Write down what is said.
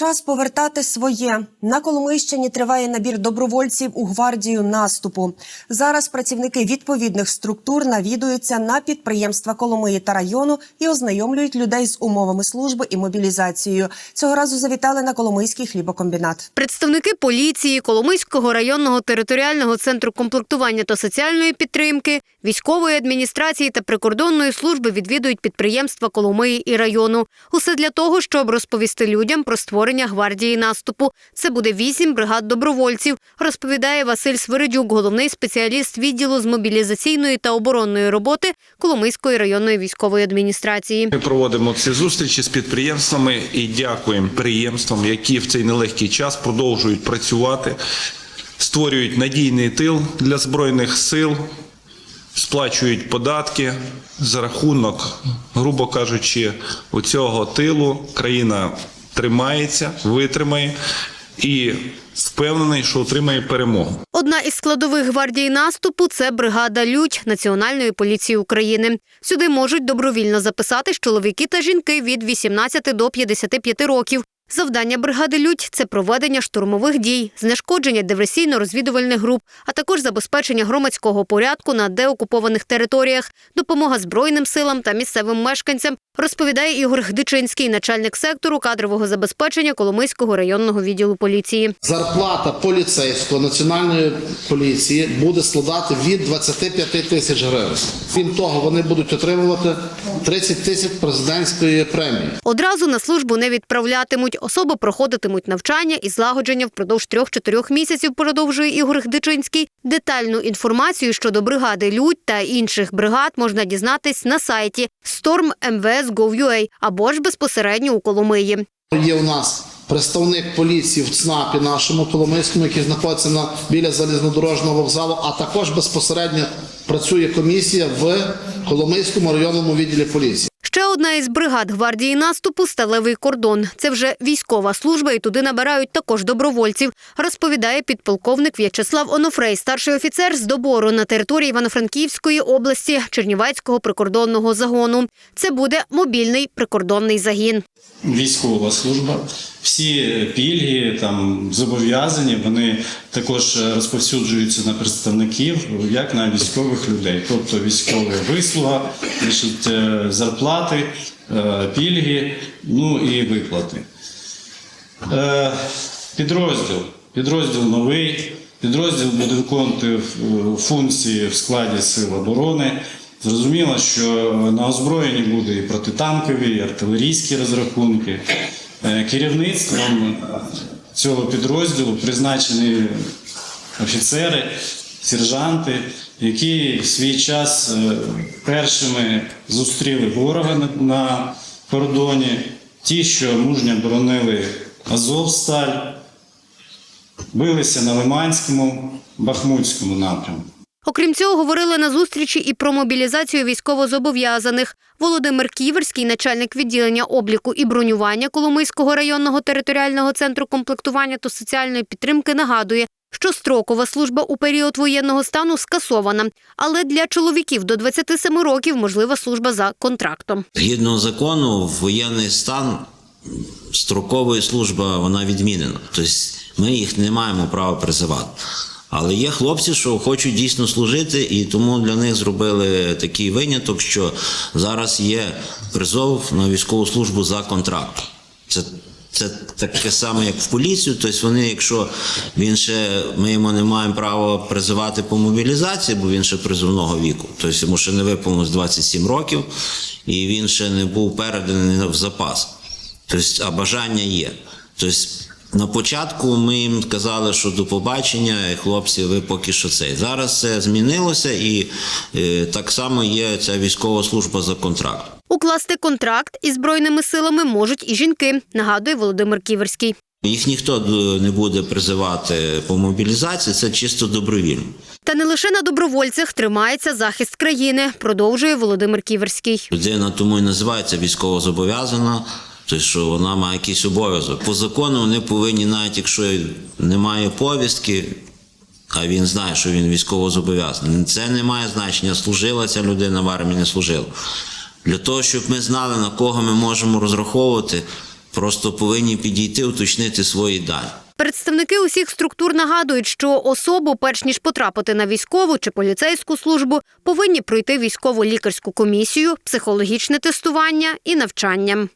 Час повертати своє на Коломийщині триває набір добровольців у гвардію наступу. Зараз працівники відповідних структур навідуються на підприємства Коломиї та району і ознайомлюють людей з умовами служби і мобілізацією. Цього разу завітали на Коломийський хлібокомбінат. Представники поліції, Коломийського районного територіального центру комплектування та соціальної підтримки, військової адміністрації та прикордонної служби відвідують підприємства Коломиї і району. Усе для того, щоб розповісти людям про створення гвардії наступу. Це буде вісім бригад добровольців, розповідає Василь Свиридюк, головний спеціаліст відділу з мобілізаційної та оборонної роботи Коломийської районної військової адміністрації. Ми проводимо ці зустрічі з підприємствами і дякуємо підприємствам, які в цей нелегкий час продовжують працювати, створюють надійний тил для збройних сил, сплачують податки за рахунок, грубо кажучи, у цього тилу країна тримається, витримає і впевнений, що отримає перемогу. Одна із складових гвардії наступу це бригада Людь Національної поліції України. Сюди можуть добровільно записатись чоловіки та жінки від 18 до 55 років. Завдання бригади Людь це проведення штурмових дій, знешкодження диверсійно-розвідувальних груп, а також забезпечення громадського порядку на деокупованих територіях, допомога збройним силам та місцевим мешканцям, розповідає Ігор Гдичинський, начальник сектору кадрового забезпечення Коломийського районного відділу поліції. Зарплата поліцейського національної поліції буде складати від 25 тисяч гривень. Крім того, вони будуть отримувати 30 тисяч президентської премії. Одразу на службу не відправлятимуть. Особи проходитимуть навчання і злагодження впродовж трьох-чотирьох місяців. Продовжує Ігор Гдичинський. Детальну інформацію щодо бригади Людь та інших бригад можна дізнатись на сайті storm.mvs.gov.ua або ж безпосередньо у Коломиї. Є у нас представник поліції в ЦНАПі нашому Коломийському, який знаходиться на біля залізнодорожнього вокзалу, а також безпосередньо працює комісія в Коломийському районному відділі поліції. Ще одна із бригад гвардії наступу сталевий кордон. Це вже військова служба, і туди набирають також добровольців. Розповідає підполковник В'ячеслав Онофрей, старший офіцер з добору на території Івано-Франківської області Чернівецького прикордонного загону. Це буде мобільний прикордонний загін. військова служба. Всі пільги там зобов'язані, вони також розповсюджуються на представників, як на військових людей, тобто військова вислуга, е, зарплати, е, пільги, ну і виплати. Е, Підрозділ. Підрозділ новий. Підрозділ буде виконувати е, функції в складі сил оборони. Зрозуміло, що на озброєнні буде і протитанкові, і артилерійські розрахунки. Керівництвом цього підрозділу призначені офіцери, сержанти, які в свій час е, першими зустріли ворога на, на кордоні, ті, що мужньо боронили Азовсталь, билися на Лиманському, Бахмутському напрямку. Окрім цього, говорили на зустрічі і про мобілізацію військовозобов'язаних. Володимир Ківерський, начальник відділення обліку і бронювання Коломийського районного територіального центру комплектування та соціальної підтримки, нагадує, що строкова служба у період воєнного стану скасована, але для чоловіків до 27 років можлива служба за контрактом. Згідно закону, в воєнний стан строкової служба вона відмінена. Тобто ми їх не маємо права призивати. Але є хлопці, що хочуть дійсно служити, і тому для них зробили такий виняток, що зараз є призов на військову службу за контрактом. Це, це таке саме, як в поліцію. Тобто вони, якщо він ще ми йому не маємо права призивати по мобілізації, бо він ще призовного віку. Тобто йому ще не виповнилось 27 років, і він ще не був переданий в запас. Тобто, а бажання є. Тобто, на початку ми їм сказали, що до побачення, хлопці, ви поки що цей. Зараз це змінилося, і е, так само є ця військова служба за контрактом. Укласти контракт із збройними силами можуть і жінки, нагадує Володимир Ківерський. Їх ніхто е, не буде призивати по мобілізації, це чисто добровільно. Та не лише на добровольцях тримається захист країни, продовжує Володимир Ківерський. Людина тому і називається військово зобов'язана, тобто що вона має якийсь обов'язок. По закону вони повинні, навіть якщо немає повістки, а він знає, що він військово зобов'язаний. Це не має значення, служила ця людина в армії, не служила. Для того, щоб ми знали, на кого ми можемо розраховувати, просто повинні підійти, уточнити свої дані. Представники усіх структур нагадують, що особу, перш ніж потрапити на військову чи поліцейську службу, повинні пройти військово-лікарську комісію, психологічне тестування і навчання.